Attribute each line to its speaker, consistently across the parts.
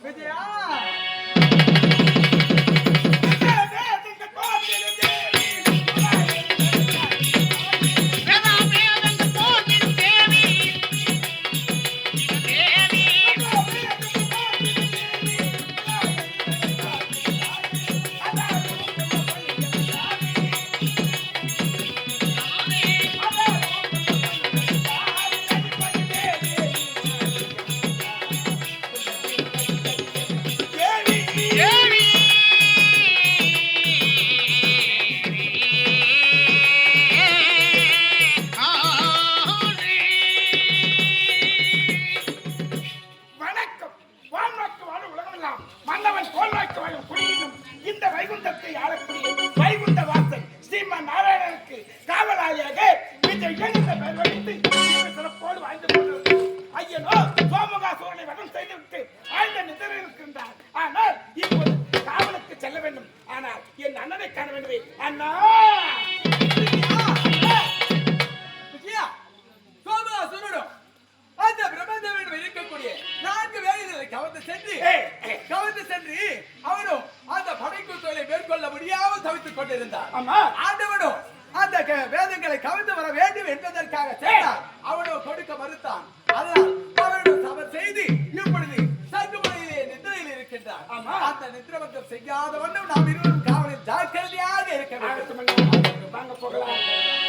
Speaker 1: 快点啊。என் அண்ணனை காண வேண்டுமே அண்ணா
Speaker 2: அந்த பிரம்மதேவனிடம் இருக்கக்கூடிய நான்கு வேலைகளை கவர்ந்து சென்று
Speaker 1: ஏய், ஏய்.
Speaker 2: கவர்ந்து சென்று அவனும் அந்த படைக்கு தொழிலை மேற்கொள்ள முடியாமல் தவித்துக் கொண்டிருந்தார்
Speaker 1: ஆமா.
Speaker 2: ஆண்டவனும் அந்த க- வேதங்களை கவிழ்ந்து வர வேண்டும் என்பதற்காக சென்றார் அவனும் கொடுக்க மறுத்தான். அதனால் அவனும் தவறு செய்து இப்பொழுது சங்குமலையிலே நித்திரையில் இருக்கின்றார்
Speaker 1: ஆமா.
Speaker 2: அந்த நித்திரபங்கம் செய்யாத வண்ணம் நாம் இருவரும் காவலில் ஜாக்கிரதையாக
Speaker 1: வாங்க போகலாம்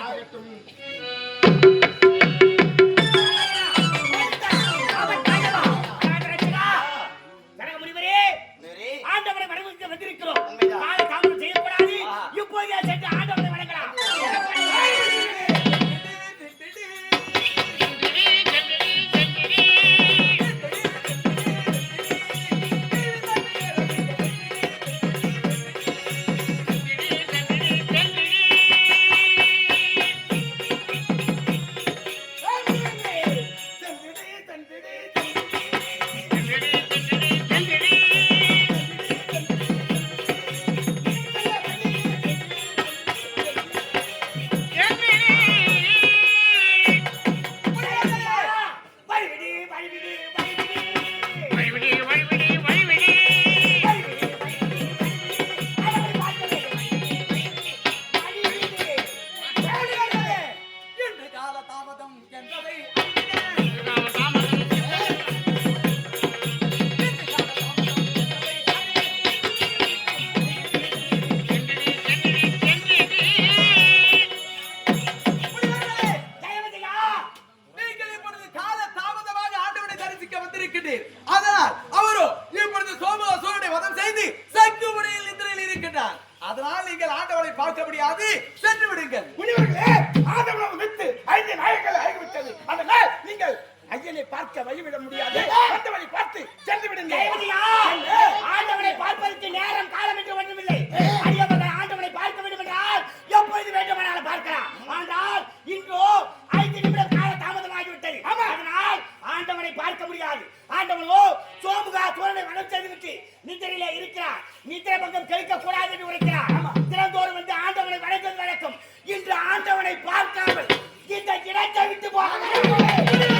Speaker 3: I have to meet. பார்த்த முடியாது நேரம் காலம் என்று ஒன்றுமில்லை. அடியவர்கள் இன்றோ ஐந்து ஆண்டவனை பார்க்க முடியாது. ஆண்டவனோ சோமுகா சோழனை மனம் செய்துவிட்டு நிதிரையில இருக்கிறார். நிதிரை பங்கம் கூடாது என்று உரைக்கிறார். தினந்தோறும் வந்து ஆண்டவனை வணக்கம் வழக்கம். இன்று ஆண்டவனை பார்க்காமல் இந்த இடத்தை விட்டு போக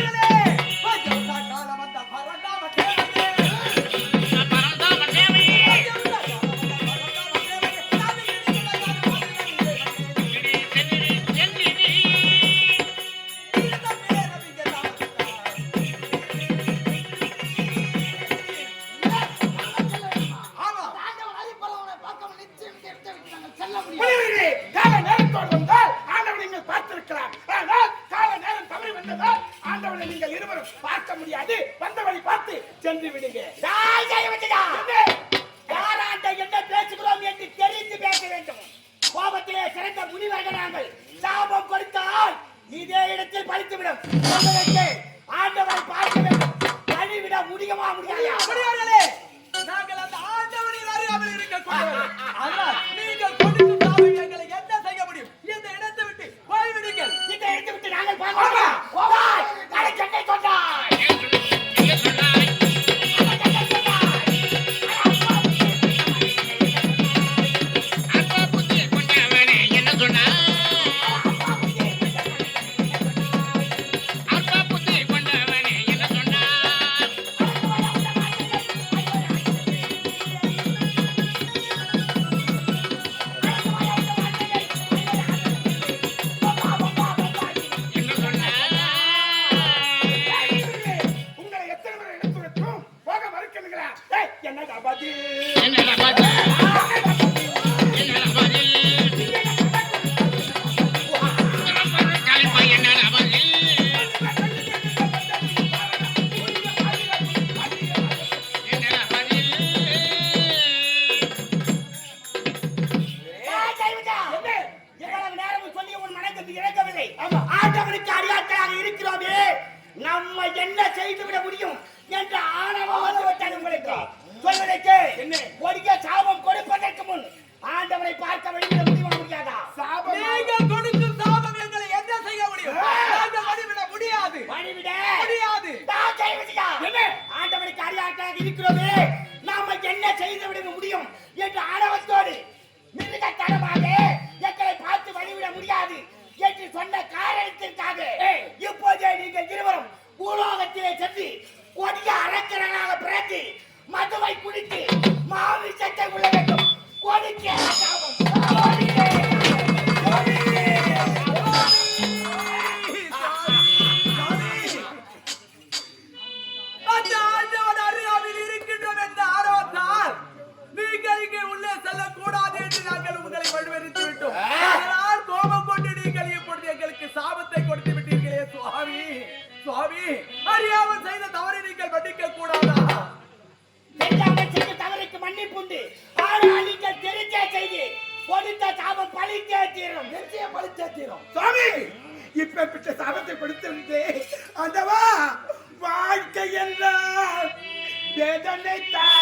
Speaker 2: மேற்பட்ட சாபத்தை
Speaker 1: கொடுத்திருந்தேன் அந்தவா வாழ்க்கை என்றால் வேதனை தான்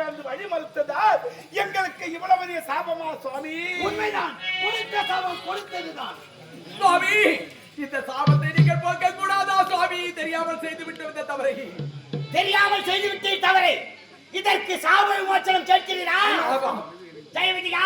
Speaker 1: சேர்ந்து வழி மறுத்ததால் எங்களுக்கு இவ்வளவு பெரிய சாபமா சுவாமி?
Speaker 4: உண்மைதான். கொடுத்த சாபம் கொடுத்ததுதான்.
Speaker 2: சுவாமி இந்த சாபத்தை நீங்கள் போக்க கூடாதா சுவாமி? தெரியாமல் செய்து விட்டு வந்த தவறை.
Speaker 1: தெரியாமல் செய்து விட்டு தவறை. இதற்கு சாப விமோச்சனம் கேட்கிறீரா? ஜெயவதியா